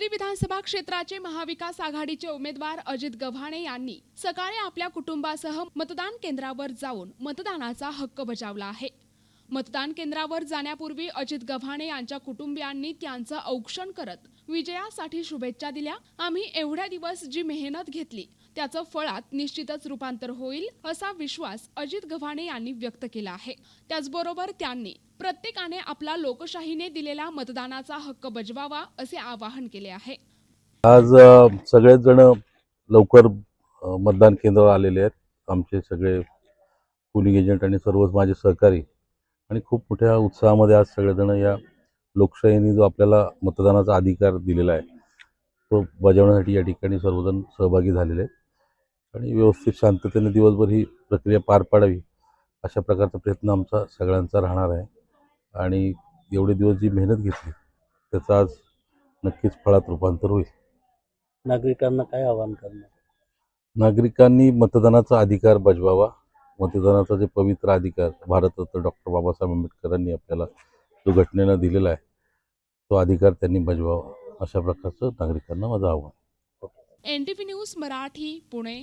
विधानसभा क्षेत्राचे महाविकास आघाडीचे उमेदवार अजित गव्हाणे यांनी सकाळी आपल्या कुटुंबासह मतदान केंद्रावर जाऊन मतदानाचा हक्क बजावला आहे. मतदान केंद्रावर जाण्यापूर्वी अजित गव्हाणे यांच्या कुटुंबियांनी त्यांचं औक्षण करत विजयासाठी शुभेच्छा दिल्या. आम्ही एवढ्या दिवस जी मेहनत घेतली त्याचं फळात निश्चितच रूपांतर होईल असा विश्वास अजित गव्हाणे यांनी व्यक्त केला आहे. त्याचबरोबर त्यांनी प्रत्येकाने आपला लोकशाहीने दिलेला मतदानाचा हक्क बजवावा असे आवाहन केले आहे. आज सगळेच जण लवकर मतदान केंद्रावर आलेले आहेत. आमचे सगळे पोलिंग एजंट आणि सर्वच माझे सहकारी आणि खूप मोठ्या उत्साहामध्ये आज सगळेजण या लोकशाहीने जो आपल्याला मतदानाचा अधिकार दिलेला आहे तो बजावण्यासाठी या ठिकाणी सर्वजण सहभागी झालेले आहेत. आणि व्यवस्थित शांततेने दिवसभर ही प्रक्रिया पार पाडावी अशा प्रकारचा प्रयत्न आमचा सगळ्यांचा राहणार आहे. आणि एवढे दिवस जी मेहनत घेतली त्याचं आज नक्कीच फळात रूपांतर होईल. नागरिकांना काय आवाहन करणार? नागरिकांनी मतदानाचा अधिकार बजवावा. मतदानाचा जे पवित्र अधिकार भारतरत्न डॉक्टर बाबासाहेब आंबेडकरांनी आपल्याला जो घटनेनं दिलेला आहे तो अधिकार त्यांनी बजवावा अशा प्रकारचं नागरिकांना माझं आव्हान एनटीव्ही न्यूज मराठी पुणे.